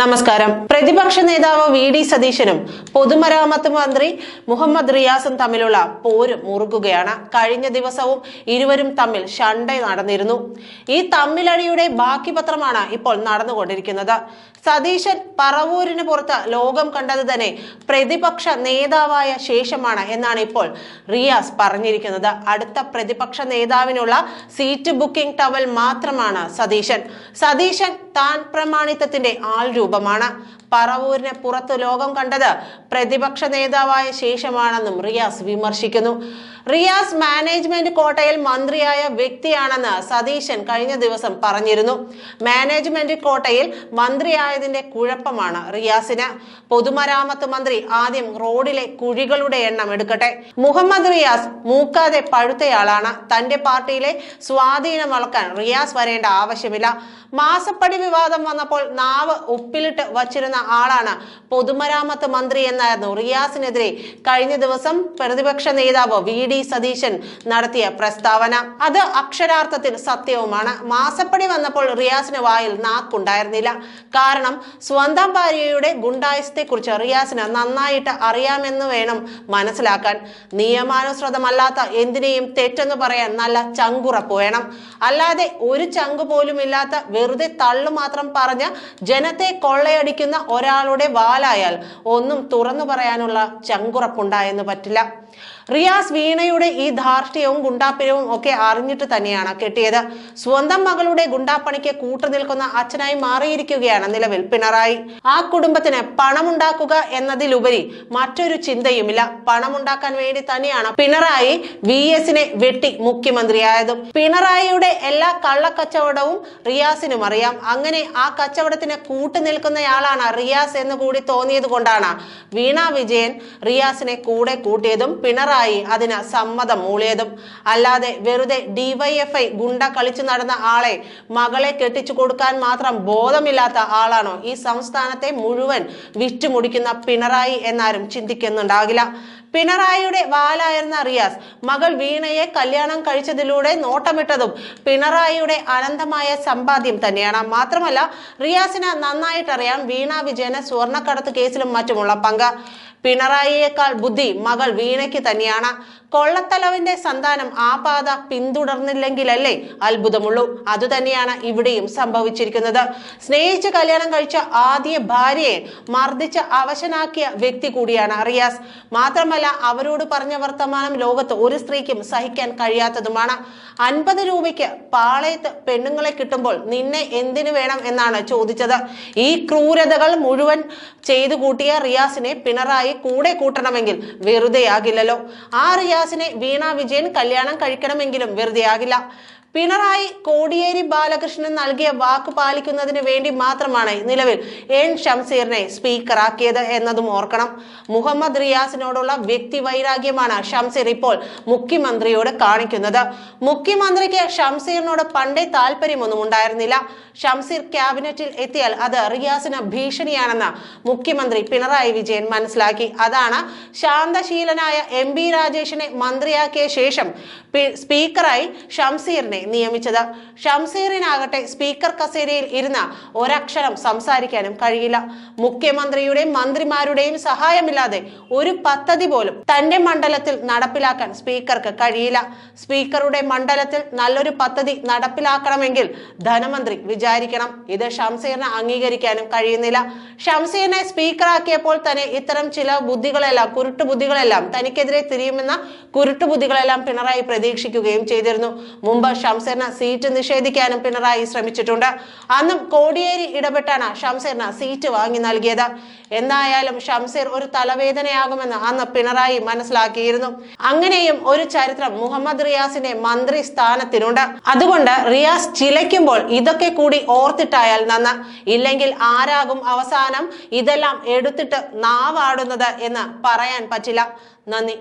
നമസ്കാരം. പ്രതിപക്ഷ നേതാവ് വി ഡി സതീശനും പൊതുമരാമത്ത് മന്ത്രി മുഹമ്മദ് റിയാസും തമ്മിലുള്ള പോര് മുറുകുകയാണ്. കഴിഞ്ഞ ദിവസവും ഇരുവരും തമ്മിൽ ഷണ്ട നടന്നിരുന്നു. ഈ തമ്മിലടിയുടെ ബാക്കി പത്രമാണ് ഇപ്പോൾ നടന്നുകൊണ്ടിരിക്കുന്നത്. സതീശൻ പറവൂരിന് പുറത്ത് ലോകം കണ്ടത് തന്നെ പ്രതിപക്ഷ നേതാവായ ശേഷമാണ് എന്നാണ് ഇപ്പോൾ റിയാസ് പറഞ്ഞിരിക്കുന്നത്. അടുത്ത പ്രതിപക്ഷ നേതാവിനുള്ള സീറ്റ് ബുക്കിംഗ് ടവൽ മാത്രമാണ് സതീശൻ. സതീശൻ താൻ പ്രമാണിത്വത്തിന്റെ ആൾ രൂപമാണ്. പറവൂരിനെ പുറത്ത് ലോകം കണ്ടത് പ്രതിപക്ഷ നേതാവായ ശേഷമാണെന്നും റിയാസ് വിമർശിക്കുന്നു. റിയാസ് മാനേജ്മെന്റ് കോട്ടയിൽ മന്ത്രിയായ വ്യക്തിയാണെന്ന് സതീശൻ കഴിഞ്ഞ ദിവസം പറഞ്ഞിരുന്നു. മാനേജ്മെന്റ് കോട്ടയിൽ മന്ത്രിയായതിന്റെ കുഴപ്പമാണ്. റിയാസിന് പൊതുമരാമത്ത് മന്ത്രി ആദ്യം റോഡിലെ കുഴികളുടെ എണ്ണം എടുക്കട്ടെ. മുഹമ്മദ് റിയാസ് മൂക്കാതെ പഴുത്തയാളാണ്. തന്റെ പാർട്ടിയിലെ സ്വാധീനം വളർക്കാൻ റിയാസ് വരേണ്ട ആവശ്യമില്ല. മാസപ്പടി വിവാദം വന്നപ്പോൾ നാവ് ഉപ്പിലിട്ട് വച്ചിരുന്ന ആളാണ് പൊതുമരാമത്ത് മന്ത്രി എന്നായിരുന്നു റിയാസിനെതിരെ കഴിഞ്ഞ ദിവസം പ്രതിപക്ഷ നേതാവ് വി ഡി സതീശൻ നടത്തിയ പ്രസ്താവന. അത് അക്ഷരാർത്ഥത്തിൽ സത്യവുമാണ്. മാസപ്പടി വന്നപ്പോൾ റിയാസിന് വായിൽ നാക്കുണ്ടായിരുന്നില്ല. കാരണം സ്വന്തം ഭാര്യയുടെ ഗുണ്ടായുസത്തെ കുറിച്ച് റിയാസിന് നന്നായിട്ട് അറിയാമെന്ന് വേണം മനസ്സിലാക്കാൻ. നിയമാനുസൃതമല്ലാത്ത എന്തിനേയും തെറ്റെന്ന് പറയാൻ നല്ല ചങ്കുറപ്പ് വേണം. അല്ലാതെ ഒരു ചങ്ക് പോലും ഇല്ലാത്ത വെറുതെ തള്ളു മാത്രം പറഞ്ഞ് ജനത്തെ കൊള്ളയടിക്കുന്ന ഒരാളുടെ വാലായാൽ ഒന്നും തുറന്നു പറയാനുള്ള ചങ്കുറപ്പുണ്ടായെന്ന് പറ്റില്ല. റിയാസ് വീണയുടെ ഈ ധാർഷ്ട്യവും ഗുണ്ടാപ്പിരവും ഒക്കെ അറിഞ്ഞിട്ട് തന്നെയാണ് കെട്ടിയത്. സ്വന്തം മകളുടെ ഗുണ്ടാപ്പണിക്ക് കൂട്ടു നിൽക്കുന്ന അച്ഛനായി മാറിയിരിക്കുകയാണ് നിലവിൽ പിണറായി. ആ കുടുംബത്തിന് പണമുണ്ടാക്കുക എന്നതിലുപരി മറ്റൊരു ചിന്തയുമില്ല. പണമുണ്ടാക്കാൻ വേണ്ടി തന്നെയാണ് പിണറായി വി എസിനെ വെട്ടി മുഖ്യമന്ത്രിയായതും. പിണറായിയുടെ എല്ലാ കള്ളക്കച്ചവടവും റിയാസിനും അറിയാം. അങ്ങനെ ആ കച്ചവടത്തിന് കൂട്ടുനിൽക്കുന്നയാളാണ് റിയാസ് എന്ന് കൂടി തോന്നിയത് കൊണ്ടാണ് വീണ വിജയൻ റിയാസിനെ കൂടെ കൂട്ടിയതും പിണറായി അതിന് സമ്മതം മൂളിയതും. അല്ലാതെ വെറുതെ ഡിവൈഎഫ്ഐ ഗുണ്ട കളിച്ചു നടന്ന ആളെ മകളെ കെട്ടിച്ചു കൊടുക്കാൻ മാത്രം ബോധമില്ലാത്ത ആളാണോ ഈ സംസ്ഥാനത്തെ മുഴുവൻ വിറ്റുമുടിക്കുന്ന പിണറായി എന്നാരും ചിന്തിക്കുന്നുണ്ടാകില്ല. പിണറായിയുടെ വാലായിരുന്ന റിയാസ് മകൾ വീണയെ കല്യാണം കഴിച്ചതിലൂടെ നോട്ടമിട്ടതും പിണറായിയുടെ അനന്തമായ സമ്പാദ്യം തന്നെയാണ്. മാത്രമല്ല റിയാസിന് നന്നായിട്ടറിയാം വീണ വിജയന് സ്വർണക്കടത്ത് കേസിലും മറ്റുമുള്ള പങ്ക്. പിണറായിയേക്കാൾ ബുദ്ധി മകൾ വീണയ്ക്ക് തന്നെയാണ്. കൊള്ളത്തലവിന്റെ സന്താനം ആ പാത പിന്തുടർന്നില്ലെങ്കിലല്ലേ അത്ഭുതമുള്ളൂ. അതുതന്നെയാണ് ഇവിടെയും സംഭവിച്ചിരിക്കുന്നത്. സ്നേഹിച്ച് കല്യാണം കഴിച്ച ആദ്യ ഭാര്യയെ മർദ്ദിച്ച് അവശനാക്കിയ വ്യക്തി കൂടിയാണ് റിയാസ്. മാത്രമല്ല അവരോട് പറഞ്ഞ വർത്തമാനം ലോകത്ത് ഒരു സ്ത്രീക്കും സഹിക്കാൻ കഴിയാത്തതുമാണ്. അൻപത് രൂപയ്ക്ക് പാളയത്ത് പെണ്ണുങ്ങളെ കിട്ടുമ്പോൾ നിന്നെ എന്തിനു വേണം എന്നാണ് ചോദിച്ചത്. ഈ ക്രൂരതകൾ മുഴുവൻ ചെയ്തു കൂട്ടിയ റിയാസിനെ പിണറായി കൂടെ കൂട്ടണമെങ്കിൽ വെറുതെയാകില്ലല്ലോ. ആ റിയാസിനെ വീണ വിജയൻ കല്യാണം കഴിക്കണമെങ്കിലും വെറുതെയാകില്ല. പിണറായി കോടിയേരി ബാലകൃഷ്ണൻ നൽകിയ വാക്ക് പാലിക്കുന്നതിന് വേണ്ടി മാത്രമാണ് നിലവിൽ എൻ ഷംസീറിനെ സ്പീക്കറാക്കിയത് എന്നതും ഓർക്കണം. മുഹമ്മദ് റിയാസിനോടുള്ള വ്യക്തി വൈരാഗ്യമാണ് ഷംസീർ ഇപ്പോൾ മുഖ്യമന്ത്രിയോട് കാണിക്കുന്നത്. മുഖ്യമന്ത്രിക്ക് ഷംസീറിനോട് പണ്ടേ താല്പര്യമൊന്നും ഉണ്ടായിരുന്നില്ല. ഷംസീർ ക്യാബിനറ്റിൽ എത്തിയാൽ അത് റിയാസിന് ഭീഷണിയാണെന്ന് മുഖ്യമന്ത്രി പിണറായി വിജയൻ മനസ്സിലാക്കി. അതാണ് ശാന്തശീലനായ എം രാജേഷിനെ മന്ത്രിയാക്കിയ ശേഷം സ്പീക്കറായി ഷംസീറിനെ നിയമിച്ചത്. ഷംസീറിനാകട്ടെ സ്പീക്കർ കസേരയിൽ ഇരുന്ന ഒരക്ഷരം സംസാരിക്കാനും കഴിയില്ല. മുഖ്യമന്ത്രിയുടെയും മന്ത്രിമാരുടെയും സഹായമില്ലാതെ ഒരു പദ്ധതി പോലും തന്റെ മണ്ഡലത്തിൽ നടപ്പിലാക്കാൻ സ്പീക്കർക്ക് കഴിയില്ല. സ്പീക്കറുടെ മണ്ഡലത്തിൽ നല്ലൊരു പദ്ധതി നടപ്പിലാക്കണമെങ്കിൽ ധനമന്ത്രി വിചാരിക്കണം. ഇത് ഷംസീറിന് അംഗീകരിക്കാനും കഴിയുന്നില്ല. ഷംസീറിനെ സ്പീക്കറാക്കിയപ്പോൾ തന്നെ ഇത്തരം ചില ബുദ്ധികളെല്ലാം കുരുട്ടു ബുദ്ധികളെല്ലാം തനിക്കെതിരെ തിരിയുമെന്ന കുരുട്ടു ബുദ്ധികളെല്ലാം പിണറായി പ്രതീക്ഷിക്കുകയും ചെയ്തിരുന്നു. മുമ്പ് ഷംസീറിന് സീറ്റ് നിഷേധിക്കാനും പിണറായി ശ്രമിച്ചിട്ടുണ്ട്. അന്നും കോടിയേരി ഇടപെട്ടാണ് ഷംസീറിന് സീറ്റ് വാങ്ങി നൽകിയത്. എന്തായാലും ഷംസീർ ഒരു തലവേദനയാകുമെന്ന് അന്ന് പിണറായി മനസ്സിലാക്കിയിരുന്നു. അങ്ങനെയും ഒരു ചരിത്രം മുഹമ്മദ് റിയാസിന്റെ മന്ത്രി സ്ഥാനത്തിനുണ്ട്. അതുകൊണ്ട് റിയാസ് ചിലയ്ക്കുമ്പോൾ ഇതൊക്കെ കൂടി ഓർത്തിട്ടായാൽ നന്ന്. ഇല്ലെങ്കിൽ ആരാകും അവസാനം ഇതെല്ലാം എടുത്തിട്ട് നാവാടുന്നത് എന്ന് പറയാൻ പറ്റില്ല. നന്ദി.